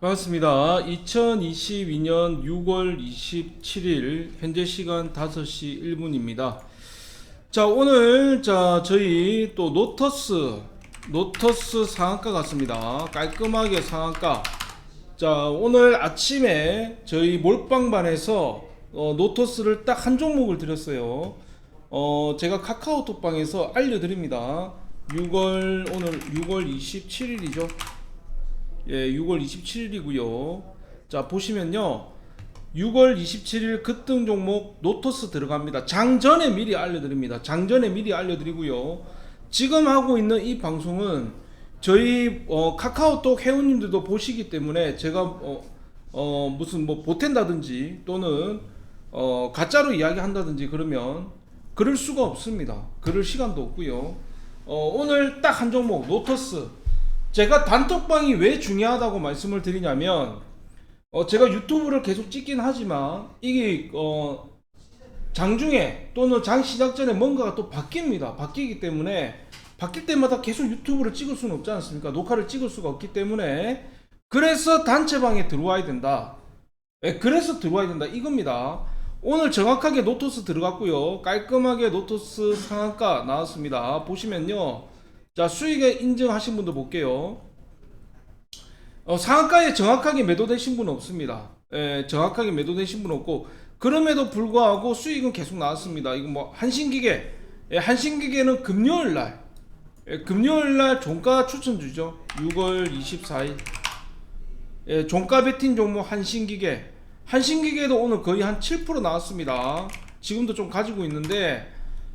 반갑습니다. 2022년 6월 27일 현재 시간 5시 1분입니다. 자, 오늘 자, 저희 또 노터스 노터스 상한가 같습니다. 깔끔하게 상한가. 자, 오늘 아침에 저희 몰빵반에서 어, 노터스를 딱 한 종목을 드렸어요. 어, 제가 카카오톡방에서 알려드립니다. 6월 오늘 6월 27일이죠. 예, 6월 27일이고요. 자, 보시면요. 6월 27일 급등 종목 노토스 들어갑니다. 장전에 미리 알려드립니다. 장전에 미리 알려드리고요. 지금 하고 있는 이 방송은 저희 어, 카카오톡 회원님들도 보시기 때문에 제가 어, 어, 무슨 뭐 보탠다든지 또는 어, 가짜로 이야기한다든지 그러면 그럴 수가 없습니다. 그럴 시간도 없고요. 어, 오늘 딱 한 종목 노토스 제가 단톡방이 왜 중요하다고 말씀을 드리냐면 어, 제가 유튜브를 계속 찍긴 하지만 이게 어, 장중에 또는 장 시작 전에 뭔가가 또 바뀝니다. 바뀌기 때문에 바뀔 때마다 계속 유튜브를 찍을 수는 없지 않습니까? 녹화를 찍을 수가 없기 때문에 그래서 단체방에 들어와야 된다. 예, 그래서 들어와야 된다. 이겁니다. 오늘 정확하게 노토스 들어갔고요. 깔끔하게 노토스 상한가 나왔습니다. 보시면요. 자, 수익에 인증하신 분도 볼게요. 어, 상한가에 정확하게 매도되신 분은 없습니다. 예, 정확하게 매도되신 분은 없고, 그럼에도 불구하고 수익은 계속 나왔습니다. 이거 뭐, 한신기계. 예, 한신기계는 금요일 날, 예, 금요일 날 종가 추천 주죠. 6월 24일. 예, 종가 베팅 종목 한신기계. 한신기계도 오늘 거의 한 7% 나왔습니다. 지금도 좀 가지고 있는데,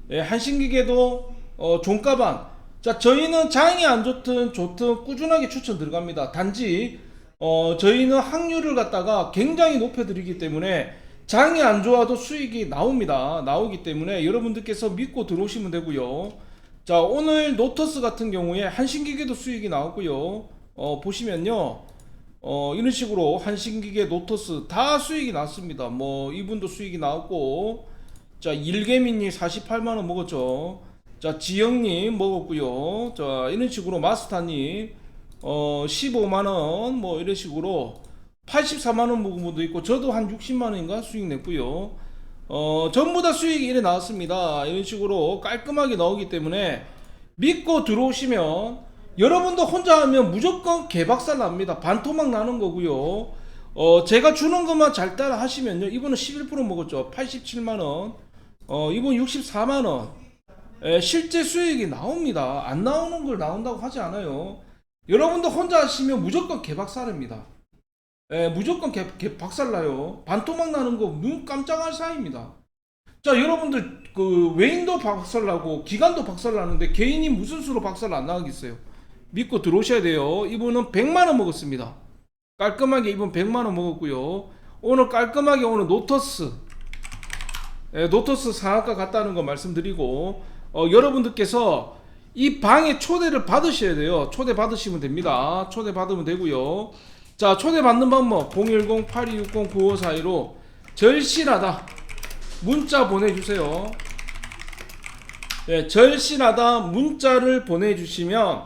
예, 한신기계도 어, 종가반. 자, 저희는 장이 안 좋든 좋든 꾸준하게 추천 들어갑니다. 단지 어, 저희는 확률을 갖다가 굉장히 높여드리기 때문에 장이 안 좋아도 수익이 나옵니다. 나오기 때문에 여러분들께서 믿고 들어오시면 되고요. 자, 오늘 노터스 같은 경우에 한신기계도 수익이 나왔고요. 어, 보시면요. 어, 이런 식으로 한신기계 노터스 다 수익이 났습니다. 뭐 이분도 수익이 나왔고 자, 일개민이 48만원 먹었죠. 자, 지영님 먹었고요. 자, 이런 식으로 마스타님 어 15만 원 뭐 이런 식으로 84만 원 먹은 분도 있고 저도 한 60만 원인가 수익 냈고요. 어 전부 다 수익이 이래 나왔습니다. 이런 식으로 깔끔하게 나오기 때문에 믿고 들어오시면 여러분도 혼자 하면 무조건 개박살 납니다. 반토막 나는 거고요. 어 제가 주는 것만 잘 따라 하시면요. 이분은 11% 먹었죠. 87만 원. 어 이분 64만 원. 예, 실제 수익이 나옵니다. 안 나오는 걸 나온다고 하지 않아요. 여러분도 혼자 하시면 무조건 개박살입니다. 예, 무조건 개, 개 박살나요. 반토막 나는 거 눈 깜짝할 사이입니다. 자, 여러분들 그 외인도 박살나고 기관도 박살나는데 개인이 무슨 수로 박살 안 나가겠어요? 믿고 들어오셔야 돼요. 이분은 100만 원 먹었습니다. 깔끔하게 이분 100만 원 먹었고요. 오늘 깔끔하게 오늘 노터스 예, 노터스 상한가 갔다는 거 말씀드리고 어, 여러분들께서 이 방에 초대를 받으셔야 돼요. 초대 받으시면 됩니다. 초대 받으면 되고요. 자, 초대 받는 방법 010-8260-9542로 절실하다 문자 보내주세요. 예, 절실하다 문자를 보내주시면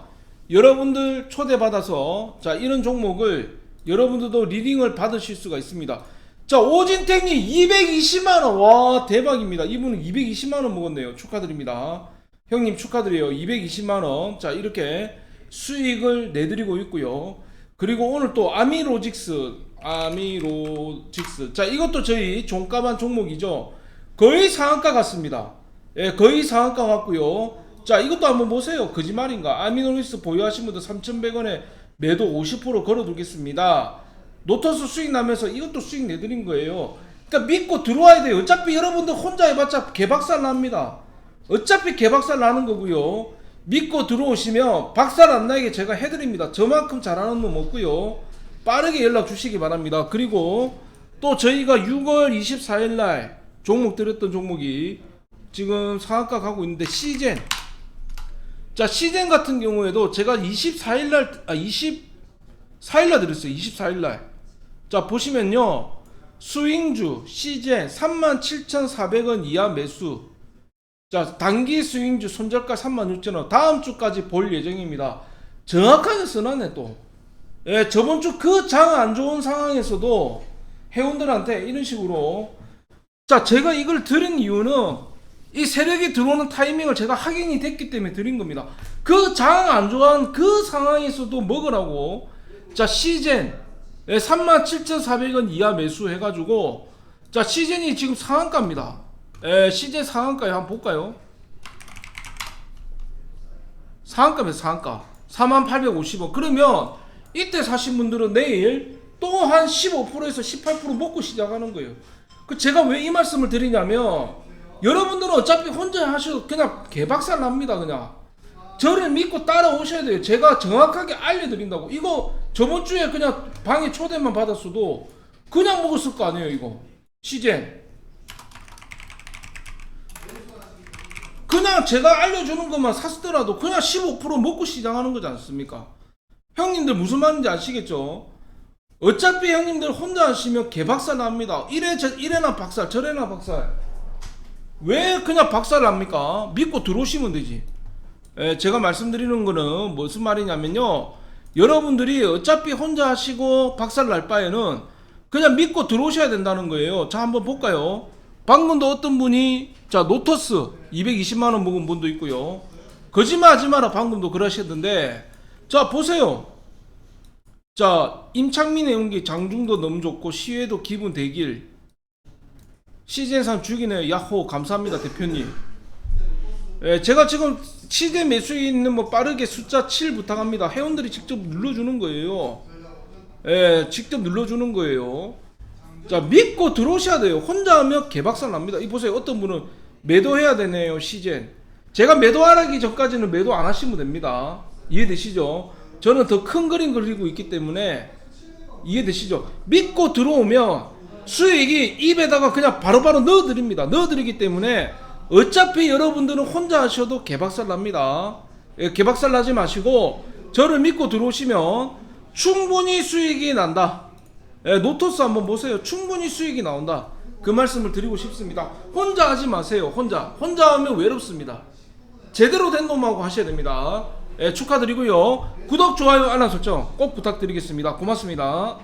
여러분들 초대 받아서 자 이런 종목을 여러분들도 리딩을 받으실 수가 있습니다. 자 오진택님 220만원. 와 대박입니다. 이분은 220만원 먹었네요. 축하드립니다. 형님 축하드려요. 220만원. 자 이렇게 수익을 내드리고 있고요. 그리고 오늘 또 아미로직스 아미로직스. 자 이것도 저희 종가반 종목이죠. 거의 상한가 같습니다. 예 거의 상한가 같고요. 자 이것도 한번 보세요. 거짓말인가? 아미노리스 보유하신 분들 3,100원에 매도 50% 걸어두겠습니다 노터스 수익 나면서 이것도 수익 내드린 거예요. 그러니까 믿고 들어와야 돼요. 어차피 여러분들 혼자 해봤자 개박살 납니다. 어차피 개박살 나는 거고요. 믿고 들어오시면 박살 안 나게 제가 해드립니다. 저만큼 잘하는 놈 없고요. 빠르게 연락 주시기 바랍니다. 그리고 또 저희가 6월 24일 날 종목 드렸던 종목이 지금 상한가 가고 있는데 시젠. 자, 시젠 같은 경우에도 제가 24일 날, 아, 24일 날 드렸어요. 24일 날. 자 보시면요. 스윙주 시젠 37,400원 이하 매수. 자 단기 스윙주 손절가 36,000원. 다음 주까지 볼 예정입니다. 정확하게 써놨네 또. 예, 저번 주 그 장 안 좋은 상황에서도 회원들한테 이런 식으로. 자 제가 이걸 드린 이유는 이 세력이 들어오는 타이밍을 제가 확인이 됐기 때문에 드린 겁니다. 그 장 안 좋아한 그 상황에서도 먹으라고. 자 시젠 예, 37,400원 이하 매수 해가지고 자 시젠이 지금 상한가입니다. 예, 시젠 상한가에 한번 볼까요? 상한가입니다 상한가 4850원 그러면 이때 사신 분들은 내일 또 한 15%에서 18% 먹고 시작하는 거예요 그 제가 왜 이 말씀을 드리냐면 여러분들은 어차피 혼자 하셔도 그냥 개박살 납니다 그냥 저를 믿고 따라오셔야 돼요 제가 정확하게 알려드린다고 이거 저번 주에 그냥 방에 초대만 받았어도 그냥 먹었을 거 아니에요 이거 시젠 그냥 제가 알려주는 것만 샀더라도 그냥 15% 먹고 시작하는 거지 않습니까? 형님들 무슨 말인지 아시겠죠? 어차피 형님들 혼자 하시면 개박살 납니다. 이래 저 이래나 박살 저래나 박살. 왜 그냥 박살 납니까? 믿고 들어오시면 되지. 예, 제가 말씀드리는 거는 무슨 말이냐면요. 여러분들이 어차피 혼자 하시고 박살 날 바에는 그냥 믿고 들어오셔야 된다는 거예요. 자, 한번 볼까요? 방금도 어떤 분이 자, 노터스 220만 원 먹은 분도 있고요. 거짓말 하지 마라. 방금도 그러셨는데 자, 보세요. 자, 임창민의 연기 장중도 너무 좋고 시외도 기분 대길. 시즌3 죽이네요. 야호 감사합니다 대표님. 예, 제가 지금 시대 매수에 있는 뭐 빠르게 숫자 7 부탁합니다. 회원들이 직접 눌러주는 거예요. 예, 직접 눌러주는 거예요. 자, 믿고 들어오셔야 돼요. 혼자 하면 개박살 납니다. 이 보세요. 어떤 분은 매도해야 되네요. 시젠. 제가 매도하기 전까지는 매도 안 하시면 됩니다. 이해되시죠? 저는 더 큰 그림 그리고 있기 때문에 이해되시죠? 믿고 들어오면 수익이 입에다가 그냥 바로바로 넣어드립니다. 넣어드리기 때문에 어차피 여러분들은 혼자 하셔도 개박살 납니다. 예, 개박살 나지 마시고 저를 믿고 들어오시면 충분히 수익이 난다. 예, 노토스 한번 보세요. 충분히 수익이 나온다. 그 말씀을 드리고 싶습니다. 혼자 하지 마세요. 혼자. 혼자 하면 외롭습니다. 제대로 된 놈하고 하셔야 됩니다. 예, 축하드리고요. 구독, 좋아요, 알람 설정 꼭 부탁드리겠습니다. 고맙습니다.